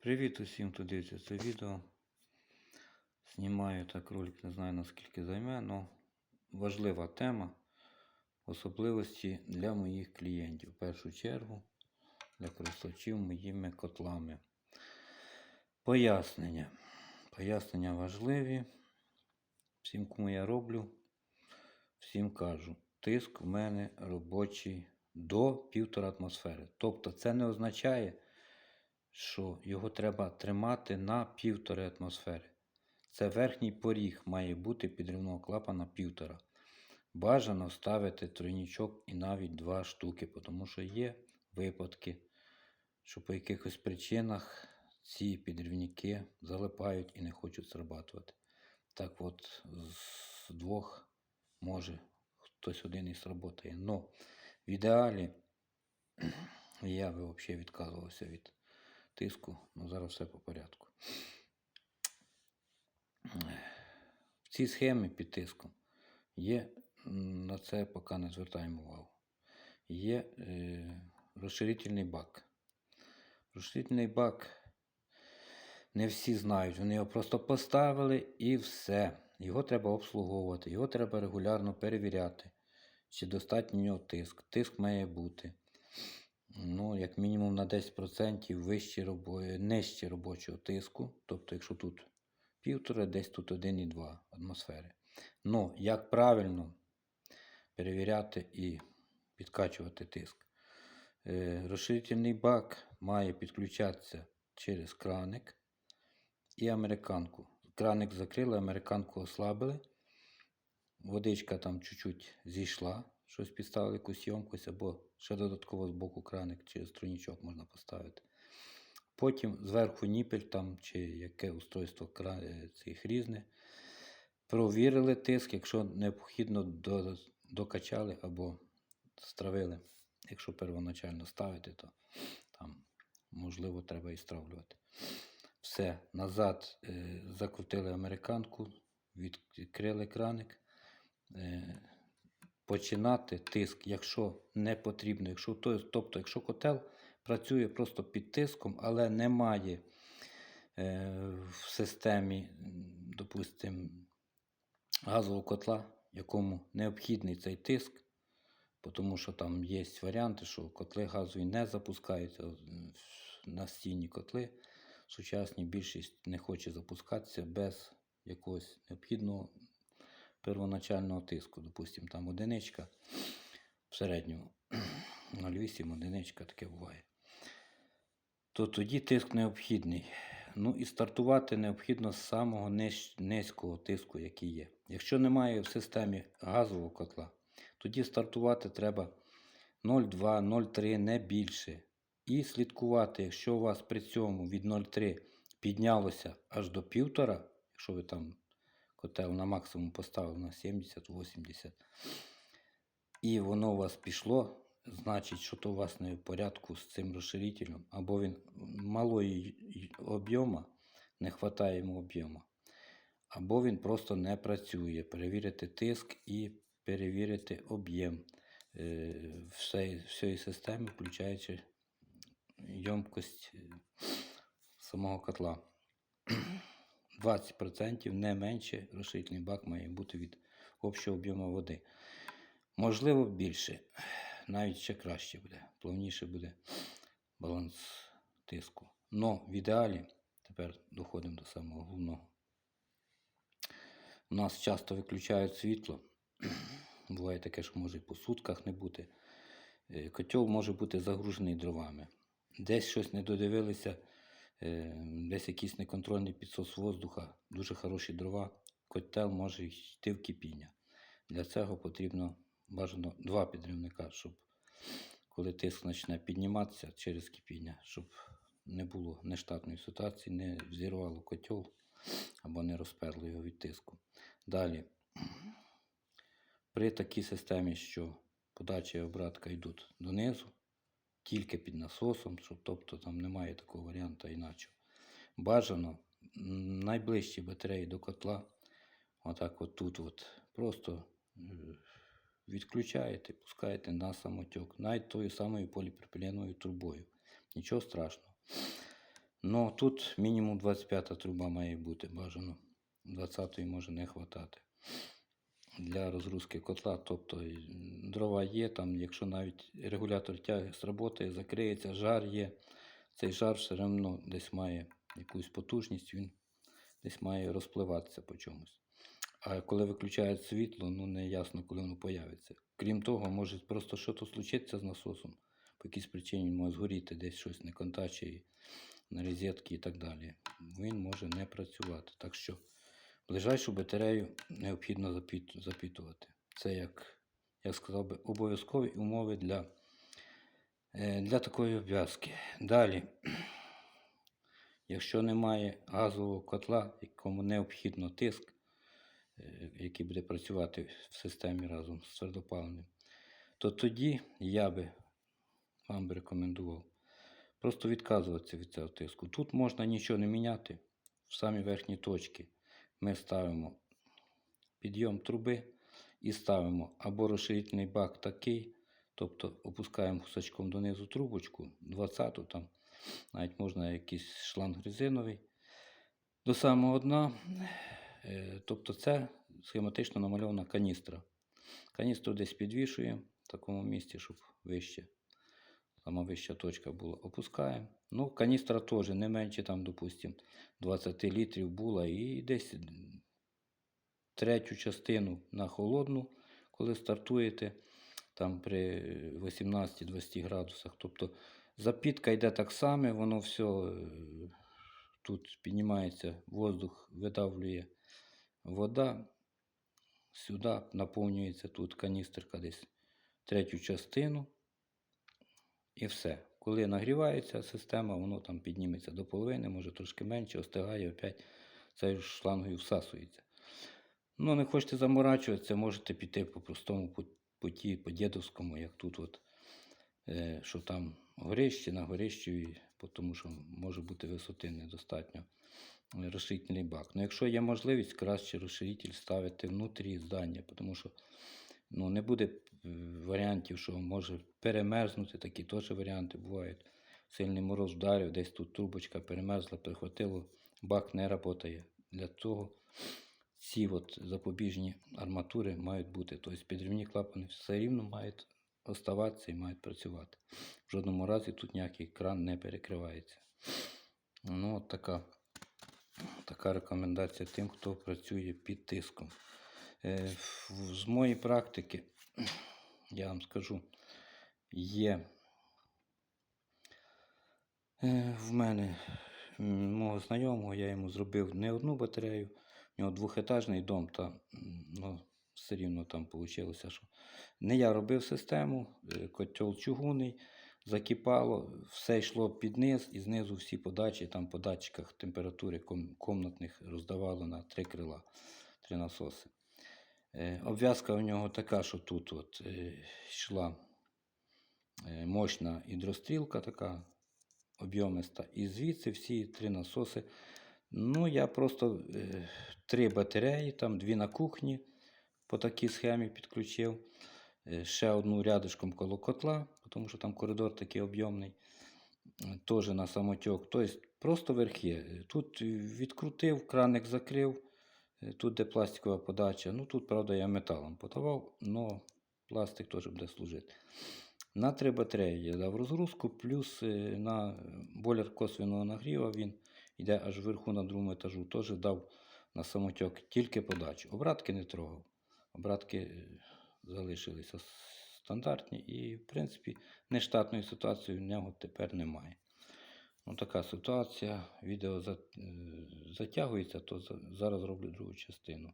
Привіт усім, хто дивиться це відео. Знімаю так ролик, не знаю наскільки займе, але важлива тема. Особливості для моїх клієнтів. В першу чергу для користувачів моїми котлами. Пояснення. Пояснення важливі. Всім, кому я роблю, всім кажу. Тиск в мене робочий до 1,5 атмосфери. Тобто це не означає, що його треба тримати на 1,5 атмосфери. Це верхній поріг має бути підривного клапана 1,5. Бажано ставити тройнічок і навіть два штуки, тому що є випадки, що по якихось причинах ці підривники залипають і не хочуть срабатувати. Так от, з двох може хтось один і сработає. Но в ідеалі я би взагалі відказувався від тиску, ну зараз все по порядку. В цій схемі під тиском є, на це поки не звертаємо увагу. Є е, розширительний бак. Розширительний бак не всі знають, вони його просто поставили і все. Його треба обслуговувати, його треба регулярно перевіряти, чи достатньо нього тиск. Тиск має бути. Як мінімум на 10% вище робо... нижче робочого тиску. Тобто, якщо тут півтора, десь тут 1,2 атмосфери. Ну, як правильно перевіряти і підкачувати тиск. Е, розширительний бак має підключатися через краник і американку. Краник закрили, американку ослабили. Водичка там чуть-чуть зійшла, щось підставили якусь ємкость, або ще додатково з боку краник через тройнічок можна поставити. Потім зверху ніпель там, чи яке устройство е, цих різне. Провірили тиск, якщо необхідно, докачали або стравили. Якщо первоначально ставити, то там можливо треба і стравлювати. Все, назад е, закрутили американку, відкрили краник. Е, починати тиск, якщо не потрібно. Якщо, тобто, якщо котел працює просто під тиском, але немає е, в системі, допустимо, газового котла, якому необхідний цей тиск, тому що там є варіанти, що котли газові не запускаються, м, настінні котли. Сучасні більшість не хоче запускатися без якогось необхідного первоначального тиску. Допустимо, там одиничка в середньому 0,8 одиничка таке буває. То тоді тиск необхідний. Ну і стартувати необхідно з самого ниж- низького тиску, який є. Якщо немає в системі газового котла, тоді стартувати треба 0,2, 0,3, не більше. І слідкувати, якщо у вас при цьому від 0,3 піднялося аж до 1,5, якщо ви там котел на максимум поставив на 70-80, і воно у вас пішло, значить, що то у вас не в порядку з цим розширителем, або він малої об'єму, не вистачає йому об'єму, або він просто не працює. Перевірити тиск і перевірити об'єм е, всієї, всієї системи, включаючи ємкость е, самого котла. 20% не менше розширительний бак має бути від общого об'єму води. Можливо, більше, навіть ще краще буде, плавніше буде баланс тиску. Но в ідеалі, тепер доходимо до самого головного. У нас часто виключають світло. Буває таке, що може і по сутках не бути. Е, Котел може бути загружений дровами. Десь щось не додивилися, десь якийсь неконтрольний підсос воздуха, дуже хороші дрова. Котел може йти в кипіння. Для цього потрібно бажано два підривника, щоб коли тиск почне підніматися через кипіння, щоб не було нештатної ситуації, не взірвало котел або не розперло його від тиску. Далі, при такій системі, що подача і обратка йдуть донизу, тільки під насосом, тобто там немає такого варіанту іначе. Бажано найближчі батареї до котла, отак от тут от, просто е, відключаєте, пускаєте на самотек, навіть тою самою поліпропіленовою трубою. Нічого страшного. Ну, тут мінімум 25 труба має бути бажано. 20-ї може не вистачати. Для розгрузки котла, тобто дрова є, там, якщо навіть регулятор тяги сработає, закриється, жар є, цей жар все одно десь має якусь потужність, він десь має розпливатися по чомусь. А коли виключають світло, ну не ясно, коли воно появиться. Крім того, може просто щось случитися з насосом. По якійсь причині може згоріти, десь щось не контачить на розетки і так далі. Він може не працювати. Так що ближайшу батарею необхідно запіт- запітувати. Це, як я сказав би, обов'язкові умови для, е, для такої обв'язки. Далі, якщо немає газового котла, якому необхідно тиск, е, який буде працювати в системі разом з твердопаливним, то тоді я би вам би рекомендував просто відказуватися від цього тиску. Тут можна нічого не міняти. В самі верхні точки ми ставимо підйом труби і ставимо або розширительний бак такий, тобто опускаємо гусачком донизу трубочку, 20-ту там, навіть можна якийсь шланг резиновий. До самого дна, Е, тобто це схематично намальована каністра. Каністру десь підвішуємо в такому місці, щоб вище сама вища точка була. Опускаємо. Ну, каністра теж не менше, там, допустимо, 20 літрів була і десь третю частину на холодну, коли стартуєте там при 18-20 градусах. Тобто запітка йде так само, воно все тут піднімається, воздух видавлює вода. Сюди наповнюється тут каністерка десь третю частину. І все. Коли нагрівається система, воно там підніметься до половини, може трошки менше, остигає, опять цією шлангою всасується. Ну, не хочете заморачуватися, можете піти по простому пу- путі, по дідовському, як тут, от, е, що там горище на горищеві, по тому що може бути висоти недостатньо. е, Розширительний бак. Ну, якщо є можливість, краще розширитель ставити внутрі здання, тому що ну, не буде е, варіантів, що може перемерзнути, такі теж варіанти бувають. Сильний мороз вдарив, десь тут трубочка перемерзла, прихватило, бак не працює. Для того ці от запобіжні арматури мають бути. Тобто підрівні клапани все рівно мають оставатися і мають працювати. В жодному разі тут ніякий кран не перекривається. Ну, от така, така рекомендація тим, хто працює під тиском. Е, З моєї практики, я вам скажу, є е, в мене мого знайомого, я йому зробив не одну батарею, у нього двохетажний дом, та ну, все рівно там вийшло, що не я робив систему, е, котел чугунний, закипало, все йшло під низ, і знизу всі подачі, там по датчиках температури ком- комнатних роздавало на три крила, три насоси. Е, Обв'язка у нього така, що тут от, е, йшла е, мощна гідрострілка така об'ємиста. І звідси всі три насоси. Ну, я просто три батареї, там дві на кухні по такій схемі підключив. Ще одну рядишком коло котла, тому що там коридор такий об'ємний. Теж на самотек. Тобто просто верхи. Тут відкрутив, краник закрив. Е, Тут де пластикова подача. Ну тут, правда, я металом подавав, але пластик теж буде служити. На три батареї я дав розгрузку, плюс е, на бойлер косвенного нагріва він йде аж вверху на другому етажу. Теж дав на самотек тільки подачу. Обратки не трогав. Обратки е, залишилися стандартні і, в принципі, нештатної ситуації в нього тепер немає. Ну, така ситуація. Відео е, затягується, то за- зараз роблю другу частину.